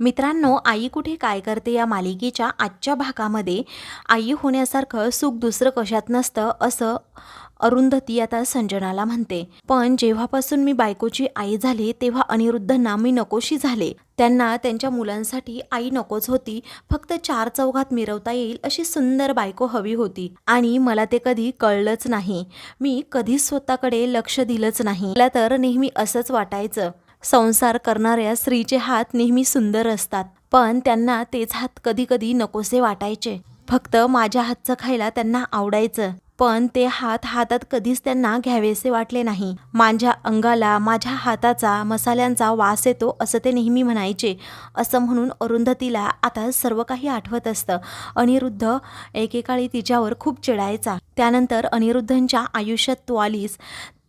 मित्रांनो आई कुठे काय करते या मालिकेच्या आजच्या भागामध्ये? आई होण्यासारखं सुख दुसरं कशात नसतं असं अरुंधती आता संजनाला म्हणते. पण जेव्हापासून मी बायकोची आई झाली तेव्हा अनिरुद्धांना मी नकोशी झाले. त्यांना त्यांच्या मुलांसाठी आई नकोच होती. फक्त चार चौघात मिरवता येईल अशी सुंदर बायको हवी होती. आणि मला ते कधी कळलंच नाही. मी कधीच स्वतःकडे लक्ष दिलंच नाही. मला तर नेहमी असंच वाटायचं. संसार करणाऱ्या स्त्रीचे हात नेहमी सुंदर असतात. पण त्यांना तेच हात कधी कधी नकोसे वाटायचे. फक्त माझ्या हातचं खायला त्यांना आवडायचं. पण ते हात हातात कधीच त्यांना घ्यावेसे वाटले नाही. माझ्या अंगाला माझ्या हाताचा मसाल्यांचा वास येतो असं ते नेहमी म्हणायचे. असं म्हणून अरुंधतीला आता सर्व काही आठवत असतं. अनिरुद्ध एकेकाळी तिच्यावर खूप चिडायचा. त्यानंतर अनिरुद्धंच्या आयुष्यात तो आलीस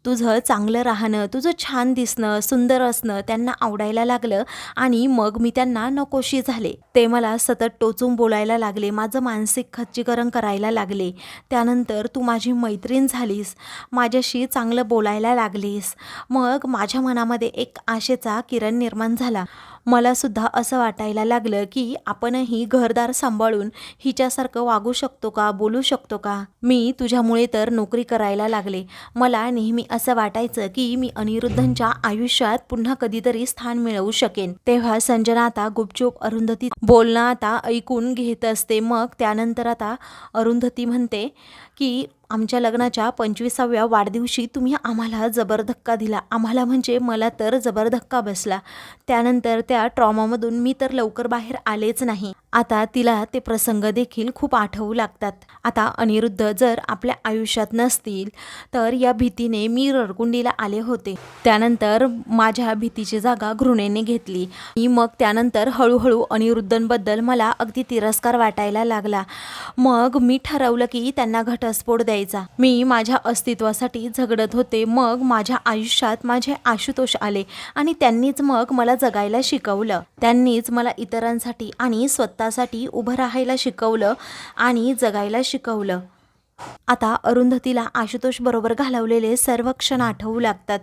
तुझं चांगलं राहणं तुझं छान दिसणं सुंदर असणं त्यांना आवडायला लागलं आणि मग मी त्यांना नकोशी झाले. ते मला सतत टोचून बोलायला लागले माझं मानसिक खच्चीकरण करायला लागले. त्यानंतर तू माझी मैत्रीण झालीस माझ्याशी चांगलं बोलायला लागलीस. मग माझ्या मनामध्ये एक आशेचा किरण निर्माण झाला. मला सुद्धा असं वाटायला लागलं की आपणही घरदार सांभाळून हिच्यासारखं वागू शकतो का बोलू शकतो का? मी तुझ्यामुळे तर नोकरी करायला लागले. मला नेहमी असं वाटायचं की मी अनिरुद्धांच्या आयुष्यात पुन्हा कधीतरी स्थान मिळवू शकेन. तेव्हा संजना आता गुपचूप अरुंधती बोलणं आता ऐकून घेत असते. मग त्यानंतर आता अरुंधती म्हणते की आमच्या लग्नाच्या पंचवीसाव्या वाढदिवशी तुम्ही आम्हाला जबर धक्का दिला. आम्हाला म्हणजे मला तर जबर धक्का बसला. त्यानंतर त्या ट्रॉमामधून मी तर लवकर बाहेर आलेच नाही. आता तिला ते प्रसंग देखील खूप आठवू लागतात. आता अनिरुद्ध जर आपल्या आयुष्यात नसतील तर या भीतीने मी रडकुंडीला आले होते. त्यानंतर माझ्या भीतीची जागा घृणेने घेतली. आणि मग त्यानंतर हळूहळू अनिरुद्धंबद्दल मला अगदी तिरस्कार वाटायला लागला. मग मी ठरवलं की त्यांना घटस्फोट द्यायचा. मी माझ्या अस्तित्वासाठी झगडत होते. मग माझ्या आयुष्यात माझे आशुतोष आले आणि त्यांनीच मग मला जगायला शिकवलं. त्यांनीच मला इतरांसाठी आणि स्वतः स्वतःसाठी उभं राहायला शिकवलं आणि जगायला शिकवलं. आता अरुंधतीला आशुतोष बरोबर घालवलेले सर्व क्षण आठवू लागतात.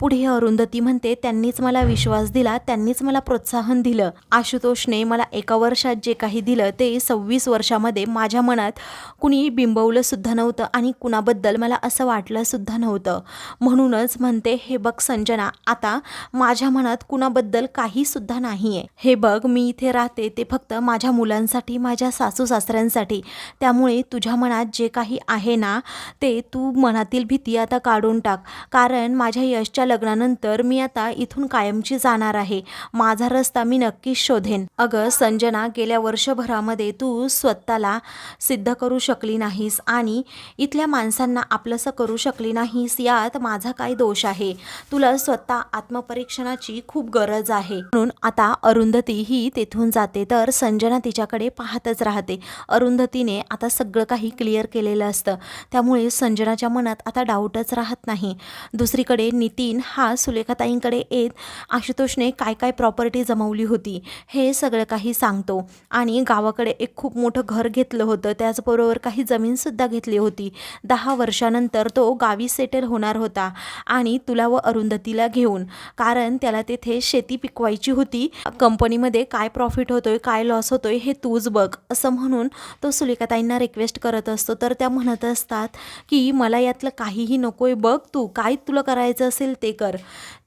पुढे अरुंधती म्हणते त्यांनीच मला विश्वास दिला त्यांनीच मला प्रोत्साहन दिलं. आशुतोषने मला एका वर्षात जे काही दिलं ते सव्वीस वर्षामध्ये माझ्या मनात कुणी बिंबवलं सुद्धा नव्हतं आणि कुणाबद्दल मला असं वाटलं सुद्धा नव्हतं. म्हणूनच म्हणते हे बघ संजना आता माझ्या मनात कुणाबद्दल काही सुद्धा नाही आहे हे बघ मी इथे राहते ते फक्त माझ्या मुलांसाठी माझ्या सासू सासऱ्यांसाठी त्यामुळे तुझ्या मनात जे काही आहे ना ते तू मनातील भीती आता काढून टाक. कारण माझ्या यशच्या लग्नानंतर मी आता इथून कायमची जाणार आहे. माझा रस्ता मी नक्कीच शोधेन. अगं संजना गेल्या वर्षभरामध्ये तू स्वतःला सिद्ध करू शकली नाहीस आणि इथल्या माणसांना आपलंसं करू शकली नाहीस यात माझा काय दोष आहे? तुला स्वतः आत्मपरीक्षणाची खूप गरज आहे. म्हणून आता अरुंधती ही तेथून जाते. तर संजना तिच्याकडे पाहतच राहते. अरुंधतीने आता सगळं काही क्लिअर केलेलं असतं. त्यामुळे संजनाच्या मनात आता डाऊटच राहत नाही. दुसरीकडे नितीन हा सुलेखाताईंकडे येत आशुतोषने काय काय प्रॉपर्टी जमवली होती हे सगळं काही सांगतो. आणि गावाकडे एक खूप मोठं घर घेतलं होतं त्याचबरोबर काही जमीनसुद्धा घेतली होती. दहा वर्षानंतर तो गावी सेटल होणार होता आणि तुला व अरुंधतीला घेऊन. कारण त्याला तेथे शेती पिकवायची होती. कंपनीमध्ये काय प्रॉफिट होतोय काय लॉस होतोय हे तूच बघ असं म्हणून तो सुलेखाताईंना रिक्वेस्ट करत असतो. तर त्या म्हणत असतात की मला यातलं काहीही नको आहे बघ तू काय तुला करायचं असेल ते कर.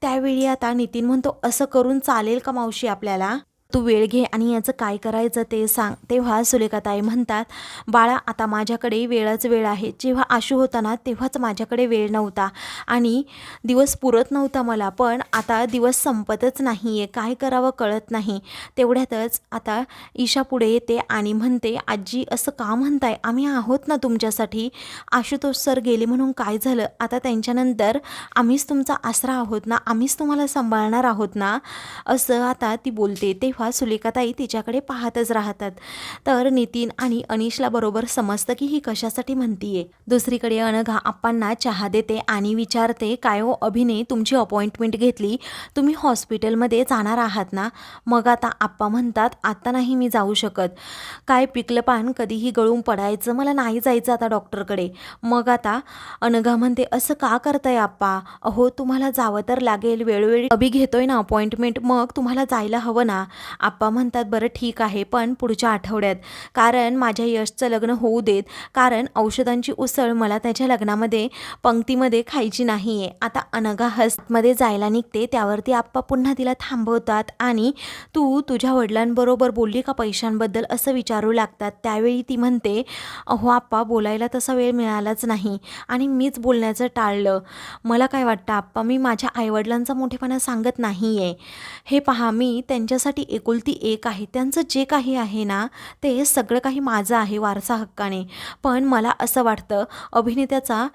त्यावेळी आता नितीन म्हणतो असं करून चालेल का मावशी आपल्याला? तू वेळ घे आणि याचं काय करायचं ते सांग. तेव्हा सुलेखाताई म्हणतात बाळा आता माझ्याकडे वेळच वेळ आहे. जेव्हा आशू होता ना तेव्हाच माझ्याकडे वेळ नव्हता. आणि दिवस पुरत नव्हता मला पण आता दिवस संपतच नाही आहे काय करावं कळत नाही. तेवढ्यातच आता ईशा पुढे येते आणि म्हणते आजी असं का म्हणताय? आम्ही आहोत ना तुमच्यासाठी. आशुतोष सर गेले म्हणून काय झालं? आता त्यांच्यानंतर आम्हीच तुमचा आसरा आहोत ना? आम्हीच तुम्हाला सांभाळणार आहोत ना? असं आता ती बोलते. तेव्हा सुलेखाताई तिच्याकडे पाहतच राहतात. तर नितीन आणि अनिशला बरोबर समजतं की ही कशासाठी म्हणतीये. दुसरीकडे अनघा आप्पांना चहा देते आणि विचारते काय हो अभिने तुमची अपॉइंटमेंट घेतली? तुम्ही हॉस्पिटलमध्ये जाणार आहात ना? मग आता आप्पा म्हणतात आता नाही मी जाऊ शकत. काय पिकलं पान कधीही गळून पडायचं? मला नाही जायचं आता डॉक्टरकडे. मग आता अनघा म्हणते असं का करताय आप्पा? अहो तुम्हाला जावं तर लागेल वेळोवेळी अभि घेतोय ना अपॉइंटमेंट मग तुम्हाला जायला हवं ना. आप्पा म्हणतात बरं ठीक आहे पण पुढच्या आठवड्यात. कारण माझ्या यशचं लग्न होऊ देत. कारण औषधांची उसळ मला त्याच्या लग्नामध्ये पंक्तीमध्ये खायची नाही आहे आता अनघा हस्तमध्ये जायला निघते. त्यावरती आप्पा पुन्हा तिला थांबवतात आणि तू तुझ्या वडिलांबरोबर बोलली का पैशांबद्दल असं विचारू लागतात. त्यावेळी ती म्हणते अहो आप्पा बोलायला तसा वेळ मिळालाच नाही. आणि मीच बोलण्याचं टाळलं. मला काय वाटतं आप्पा मी माझ्या आईवडिलांचा मोठेपणा सांगत नाही आहे हे पहा मी त्यांच्यासाठी एकुलती एक आहे. त्यांचं जे काही आहे ना ते सगळं काही माझं आहे वारसा हक्काने. पण मला असं वाटतं अभिनेत्याचा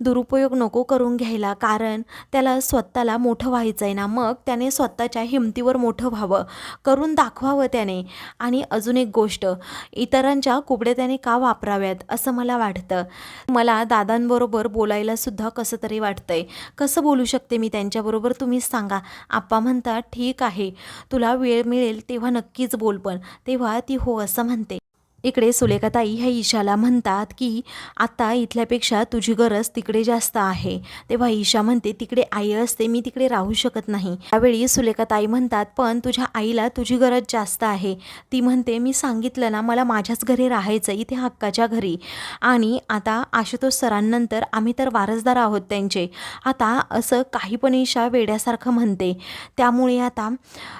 दुरुपयोग नको करून घ्यायला कारण त्याला स्वतःला मोठं व्हायचं आहे ना मग त्याने स्वतःच्या हिमतीवर मोठं व्हावं. करून दाखवावं त्याने. आणि अजून एक गोष्ट इतरांच्या कुबड्या त्याने का वापराव्यात असं मला वाटतं. मला दादांबरोबर बोलायलासुद्धा कसं तरी वाटतंय. कसं बोलू शकते मी त्यांच्याबरोबर तुम्हीच सांगा. आप्पा म्हणतात ठीक आहे. तुला वेळ मिळेल. तेव्हा नक्कीच बोल पण. तेव्हा ती हो असं म्हणते. इकडे सुलेखाताई ह्या ईशाला म्हणतात की आता इथल्यापेक्षा तुझी गरज तिकडे जास्त आहे. तेव्हा ईशा म्हणते तिकडे आई असते मी तिकडे राहू शकत नाही. त्यावेळी सुलेखाताई म्हणतात पण तुझ्या आईला तुझी गरज जास्त आहे. ती म्हणते मी सांगितलं ना मला माझ्याच घरी राहायचं इथे हक्काच्या घरी. आणि आता आशुतोष सरांनंतर आम्ही तर वारसदार आहोत त्यांचे. आता असं काही पण ईशा वेड्यासारखं म्हणते. त्यामुळे आता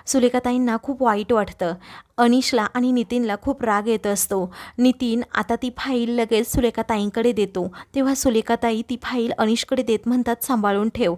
सुलेखाताईंना खूप वाईट वाटतं. अनिशला आणि नितीनला खूप राग येत असतो. नितीन आता ती फाईल लगेच सुलेखाताईंकडे देतो. तेव्हा सुलेखाताई ती फाईल अनिशकडे देत म्हणतात सांभाळून ठेव.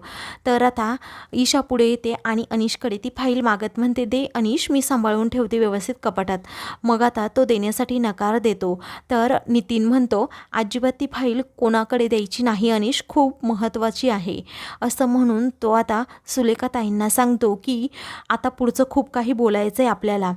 तर आता ईशा पुढे येते आणि अनिशकडे ती फाईल मागत म्हणते दे अनिश मी सांभाळून ठेवते व्यवस्थित कपाटात. मग आता तो देण्यासाठी नकार देतो. तर नितीन म्हणतो अजिबात ती फाईल कोणाकडे द्यायची नाही अनिश खूप महत्त्वाची आहे. असं म्हणून तो आता सुलेखाताईंना सांगतो की आता पुढचं खूप काही बोलायचं आहे आपल्याला.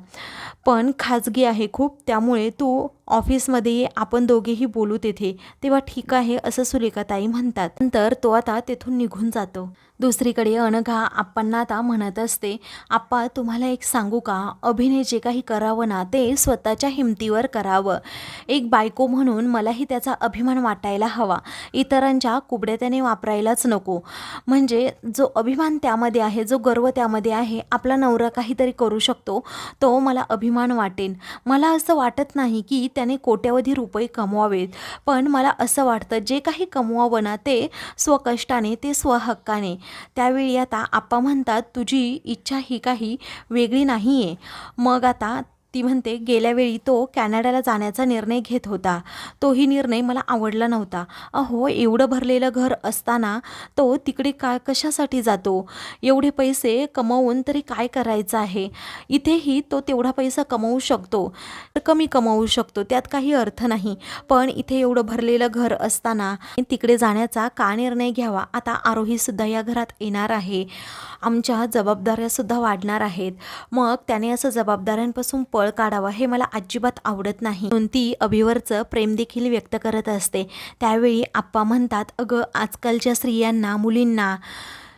पण खाजगी आहे खूप त्यामुळे तू ऑफिसमध्ये आपण दोघेही बोलू तेथे. तेव्हा ठीक आहे असं सुलेखाताई म्हणतात. नंतर तो आता तेथून निघून जातो. दुसरीकडे अनघा आप्पांना आता म्हणत असते आप्पा तुम्हाला एक सांगू का? अभिनय जे काही करावं ना ते स्वतःच्या हिमतीवर करावं. एक बायको म्हणून मलाही त्याचा अभिमान वाटायला हवा. इतरांच्या कुबड्या त्याने वापरायलाच नको. म्हणजे जो अभिमान त्यामध्ये आहे जो गर्व त्यामध्ये आहे आपला नवरा काहीतरी करू शकतो तो मला अभिमान वाटेन. मला असं वाटत नाही की त्याने कोट्यावधी रुपये कमवावेत. पण मला असं वाटतं जे काही कमवावं ना ते स्वकष्टाने ते स्वहक्काने. त्यावेळी आता आप्पा म्हणतात तुझी इच्छा ही काही वेगळी नाही आहे मग आता ती म्हणते गेल्या वेळी तो कॅनडाला जाण्याचा निर्णय घेत होता. तोही निर्णय मला आवडला नव्हता. अहो एवढं भरलेलं घर असताना तो तिकडे का कशासाठी जातो? एवढे पैसे कमवून तरी काय करायचं आहे? इथेही तो तेवढा पैसा कमवू शकतो. कमी कमवू शकतो त्यात काही अर्थ नाही. पण इथे एवढं भरलेलं घर असताना तिकडे जाण्याचा का निर्णय घ्यावा? आता आरोहीसुद्धा या घरात येणार आहे. आमच्या जबाबदाऱ्यासुद्धा वाढणार आहेत. मग त्याने असं जबाबदाऱ्यांपासून पळ काढावा हे मला अजिबात आवडत नाही. म्हणून ती अभिवरचं प्रेम देखील व्यक्त करत असते. त्यावेळी आप्पा म्हणतात अगं आजकालच्या स्त्रियांना मुलींना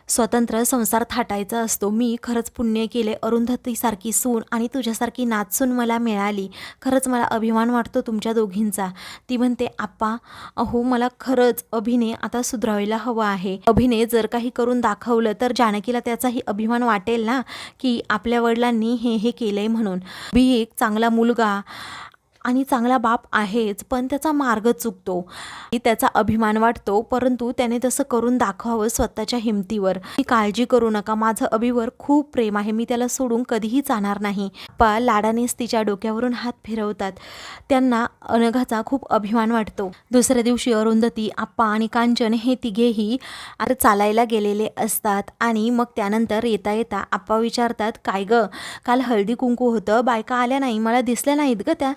स्वतंत्र संसार थाटायचा असतो. मी खरंच पुण्य केले. अरुंधतीसारखी सून आणि तुझ्यासारखी नाचसून मला मिळाली. खरंच मला अभिमान वाटतो तुमच्या दोघींचा. ती म्हणते आप्पा अहो मला खरंच अभिनय आता सुधारायला हवं आहे. अभिनय जर काही करून दाखवलं तर जानकीला त्याचाही अभिमान वाटेल ना की आपल्या वडिलांनी हे हे केलंय म्हणून. बी एक चांगला मुलगा आणि चांगला बाप आहेच पण त्याचा मार्ग चुकतो. त्याचा अभिमान वाटतो परंतु त्याने तसं करून दाखवावं स्वतःच्या हिमतीवर. मी काळजी करू नका माझं अभिवर खूप प्रेम आहे मी त्याला सोडून कधीही जाणार नाही. पा लाडानेच तिच्या डोक्यावरून हात फिरवतात. त्यांना अनघाचा खूप अभिमान वाटतो. दुसऱ्या दिवशी अरुंधती आप्पा आणि कांचन हे तिघेही आता चालायला गेलेले असतात आणि मग त्यानंतर येता येता आप्पा विचारतात काय ग काल हळदी कुंकू होतं बायका आल्या नाही मला दिसल्या नाहीत ग त्या.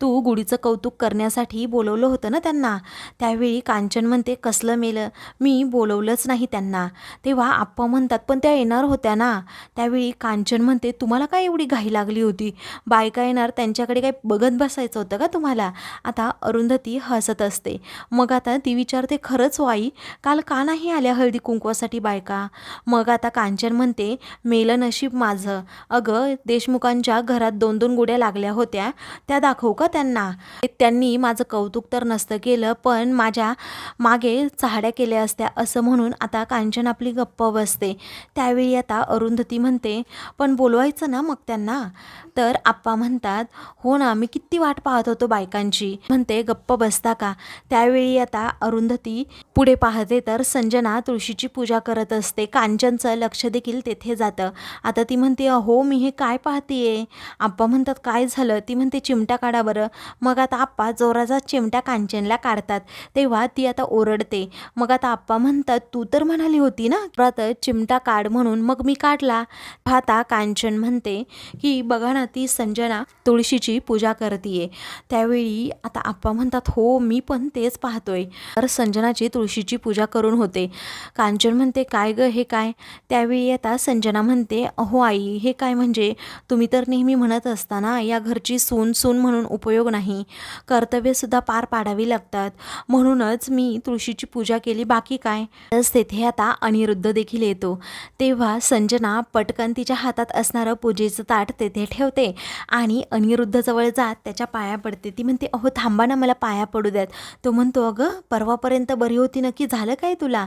तू गुढीचं कौतुक करण्यासाठी बोलवलं होतं ना त्यांना. त्यावेळी कांचन म्हणते कसलं मेलं? मी बोलवलंच नाही त्यांना. तेव्हा आप्पा म्हणतात पण त्या येणार होत्या ना. त्यावेळी कांचन म्हणते तुम्हाला काय एवढी घाई लागली होती? बायका येणार त्यांच्याकडे काय बघत बसायचं होतं का तुम्हाला? आता अरुंधती हसत असते. मग आता ती विचारते खरंच हो वाई काल का नाही आल्या हळदी कुंकवासाठी बायका? मग आता कांचन म्हणते मेलं नशीब माझं. अगं देशमुखांच्या घरात दोन दोन गुड्या लागल्या होत्या. त्या दाखव ठेवू का त्यांना. त्यांनी माझं कौतुक तर नसतं केलं पण माझ्या मागे चहाड्या केल्या असत्या असं म्हणून आता कांचन आपली गप्प बसते. त्यावेळी आता अरुंधती म्हणते पण बोलवायचं ना मग त्यांना? तर आप्पा म्हणतात हो ना मी किती वाट पाहत होतो बायकांची. म्हणते गप्प बसता का? त्यावेळी आता अरुंधती पुढे पाहते तर संजना तुळशीची पूजा करत असते. कांचनचं लक्ष देखील तेथे जातं. आता ती म्हणते अहो मी हे काय पाहतीये? आप्पा म्हणतात काय झालं? ती म्हणते चिमटा काढा बरं. मग आता आप्पा जोराचा चिमटा कांचनला काढतात. तेव्हा ती आता ओरडते. मग आता आप्पा म्हणतात तू तर म्हणाली होती ना परत चिमटा काढ म्हणून. मग मी काढला. पाहता कांचन म्हणते की बघा ना ती संजना तुळशीची पूजा करतीये. त्यावेळी आता आप्पा म्हणतात हो मी पण तेच पाहतोय. तर संजनाची तुळशीची पूजा करून होते. कांचन म्हणते काय ग हे काय? त्यावेळी आता संजना म्हणते अहो आई हे काय म्हणजे? तुम्ही तर नेहमी म्हणत असताना या घरची सून सून म्हणून उपयोग नाही. कर्तव्यसुद्धा पार पाडावी लागतात. म्हणूनच मी तुळशीची पूजा केली बाकी काय? तस तेथे आता अनिरुद्ध देखील येतो. तेव्हा संजना पटकन तिच्या हातात असणारं पूजेचं ताट तेथे ठेवते आणि अनिरुद्धजवळ जात त्याच्या पाया पडते. ती म्हणते अहो थांबा ना मला पाया पडू द्यात. तो म्हणतो अगं परवापर्यंत बरी होती नक्की झालं काय तुला?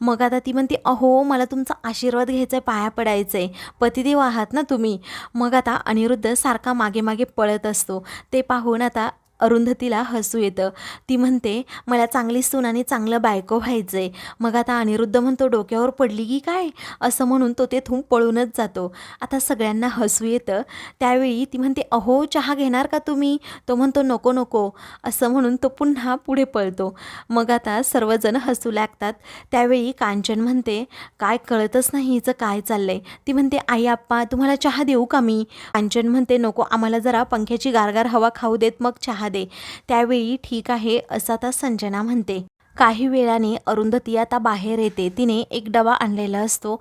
मग आता ती म्हणते अहो मला तुमचा आशीर्वाद घ्यायचा आहे पाया पडायचं आहे पतिदेव आहात ना तुम्ही? मग आता अनिरुद्ध सारखा मागे मागे पळत असतो. ते पाहून आता अरुंधतीला हसू येतं. ती म्हणते मला चांगली सून आणि चांगलं बायको व्हायचं आहे मग आता अनिरुद्ध म्हणतो डोक्यावर पडली की काय? असं म्हणून तो तेथून पळूनच जातो. आता सगळ्यांना हसू येतं. त्यावेळी ती म्हणते अहो चहा घेणार का तुम्ही? तो म्हणतो नको नको. असं म्हणून तो पुन्हा पुढे पळतो. मग आता सर्वजण हसू लागतात. त्यावेळी कांचन म्हणते काय कळतच नाही हिचं काय चाललंय. ती म्हणते आई आप्पा तुम्हाला चहा देऊ का मी? कांचन म्हणते नको आम्हाला जरा पंख्याची गारगार हवा खाऊ देत मग चहा दे. त्यावेळी ठीक आहे असं आता संजना म्हणते. काही वेळाने अरुंधती आता बाहेर येते. तिने एक डबा आणलेला असतो.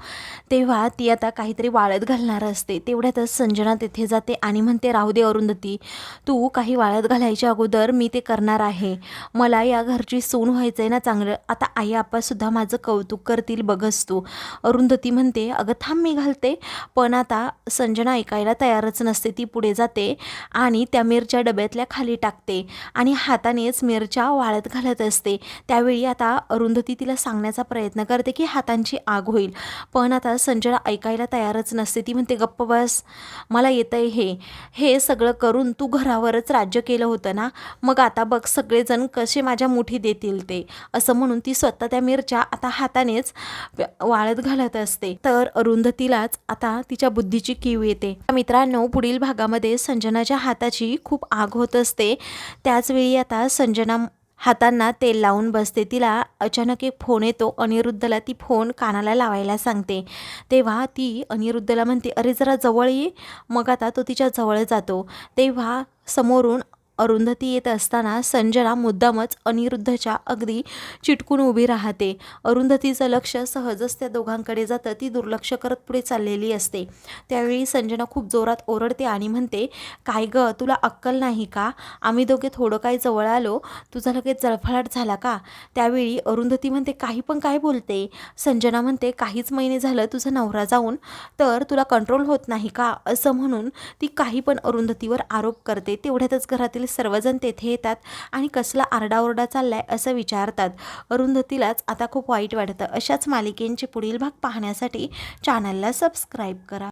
तेव्हा ती आता काहीतरी वाळत घालणार असते. तेवढ्यातच संजना तेथे जाते आणि म्हणते राहू दे अरुंधती. तू काही वाळत घालायच्या अगोदर मी ते करणार आहे. मला या घरची सून व्हायचं आहे ना चांगलं. आता आई आप्पासुद्धा माझं कौतुक करतील बघस तू. अरुंधती म्हणते अगं थांब मी घालते. पण आता संजना ऐकायला तयारच नसते. ती पुढे जाते आणि त्या मिरच्या डब्यातल्या खाली टाकते आणि हातानेच मिरच्या वाळत घालत असते. त्या त्यावेळी आता अरुंधती तिला सांगण्याचा प्रयत्न करते की हातांची आग होईल. पण आता संजना ऐकायला तयारच नसते. ती म्हणते गप्प बस मला येतंय हे. हे सगळं करून तू घरावरच राज्य केलं होतं ना? मग आता बघ सगळेजण कसे माझ्या मुठी देतील ते. असं म्हणून ती स्वतः त्या मिरच्या आता हातानेच वाळत घालत असते. तर अरुंधतीलाच आता तिच्या बुद्धीची कीव येते. मित्रांनो पुढील भागामध्ये संजनाच्या हाताची खूप आग होत असते त्याचवेळी आता संजना हातांना तेल लावून बसते तिला. अचानक एक फोन येतो. अनिरुद्धला ती फोन कानाला लावायला सांगते. तेव्हा ती अनिरुद्धला म्हणते अरे जरा जवळ ये. मग आता तो तिच्या जवळ जातो. तेव्हा समोरून अरुंधती येत असताना संजना मुद्दामच अनिरुद्धच्या अगदी चिटकून उभी राहते. अरुंधतीचं लक्ष सहजच त्या दोघांकडे जातं ती दुर्लक्ष करत पुढे चाललेली असते. त्यावेळी संजना खूप जोरात ओरडते आणि म्हणते काय ग तुला अक्कल नाही का? आम्ही दोघे थोडं काय जवळ आलो. तुझा लगेच जळफळाट झाला का? त्यावेळी अरुंधती म्हणते काही पण काय बोलते. संजना म्हणते काहीच महिने झालं तुझा नवरा जाऊन तर तुला कंट्रोल होत नाही का? असं म्हणून ती काही पण अरुंधतीवर आरोप करते तेवढ्यातच घरातील घरातील सर्वजण तेथे येतात आणि कसला आरडाओरडा चाललाय असं विचारतात. अरुंधतीलाच आता खूप वाईट वाटतं. अशाच मालिकेंचे पुढील भाग पाहण्यासाठी चॅनलला सबस्क्राईब करा.